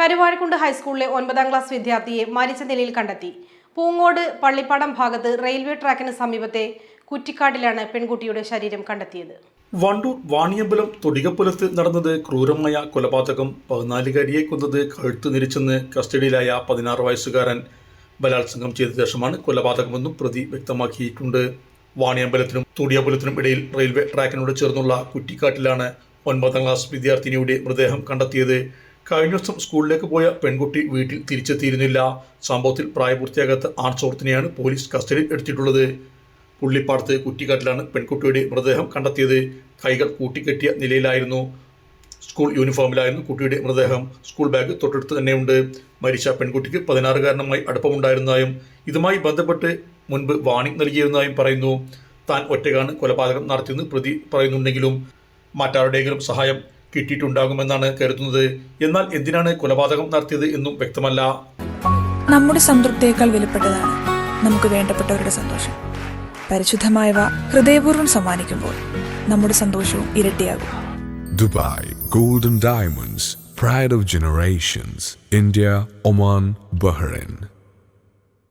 കരുവാഴക്കുണ്ട് ഹൈസ്കൂളിലെ ഒൻപതാം ക്ലാസ് വിദ്യാർത്ഥിയെ മരിച്ച നിലയിൽ കണ്ടെത്തി. പൂങ്ങോട് പള്ളിപ്പാടം ഭാഗത്ത് റെയിൽവേ ട്രാക്കിന് സമീപത്തെ കുറ്റിക്കാട്ടിലാണ് പെൺകുട്ടിയുടെ ശരീരം കണ്ടെത്തിയത്. വണ്ടൂർ വാണിയമ്പലം തൊടികപ്പുലത്ത് നടന്നത് ക്രൂരമായ കൊലപാതകം പതിനാലുകാരിയെ കൊന്നത് കഴുത്ത് നിരിച്ചെന്ന് കസ്റ്റഡിയിലായ പതിനാറ് വയസ്സുകാരൻ ബലാത്സംഗം ചെയ്ത ശേഷമാണ് കൊലപാതകമെന്നും പ്രതി വ്യക്തമാക്കിയിട്ടുണ്ട്. വാണിയമ്പലത്തിനും തൊടിയമ്പലത്തിനും ഇടയിൽ റെയിൽവേ ട്രാക്കിനോട് ചേർന്നുള്ള കുറ്റിക്കാട്ടിലാണ് ഒൻപതാം ക്ലാസ് വിദ്യാർത്ഥിനിയുടെ മൃതദേഹം കണ്ടെത്തിയത്. കഴിഞ്ഞ ദിവസം സ്കൂളിലേക്ക് പോയ പെൺകുട്ടി വീട്ടിൽ തിരിച്ചെത്തിയിരുന്നില്ല. സംഭവത്തിൽ പ്രായപൂർത്തിയാകാത്ത ആൺസുഹൃത്തിനെയാണ് പോലീസ് കസ്റ്റഡിയിൽ എടുത്തിട്ടുള്ളത്. പുള്ളിപ്പാടത്ത് കുറ്റിക്കാട്ടിലാണ് പെൺകുട്ടിയുടെ മൃതദേഹം കണ്ടെത്തിയത്. കൈകൾ കൂട്ടിക്കെട്ടിയ നിലയിലായിരുന്നു. സ്കൂൾ യൂണിഫോമിലായിരുന്നു കുട്ടിയുടെ മൃതദേഹം. സ്കൂൾ ബാഗ് തൊട്ടടുത്ത് തന്നെയുണ്ട്. മരിച്ച പെൺകുട്ടിക്ക് പതിനാറുകാരനുമായി അടുപ്പമുണ്ടായിരുന്നതായും ഇതുമായി ബന്ധപ്പെട്ട് മുൻപ് വാണിംഗ് നൽകിയിരുന്നതായും പറയുന്നു. താൻ ഒറ്റയ്ക്കാണ് കൊലപാതകം നടത്തിയെന്ന് പ്രതി പറയുന്നുണ്ടെങ്കിലും മറ്റാരുടെയെങ്കിലും സഹായം കിട്ടിയിട്ടുണ്ടാകുമെന്നാണ് കരുതുന്നത്. എന്നാൽ എന്തിനാണ് കൊലപാതകം നടത്തിയത് എന്നും വ്യക്തമല്ല. നമ്മുടെ സംതൃപ്തിയേക്കാൾ വിലപ്പെട്ടതാണ് നമുക്ക് വേണ്ടപ്പെട്ടവരുടെ സന്തോഷം. പരിശുദ്ധമായവ ഹൃദയപൂർവം സമ്മാനിക്കുമ്പോൾ നമ്മുടെ സന്തോഷവും ഇരട്ടിയാകും. Dubai golden diamonds pride of generations India Oman Bahrain.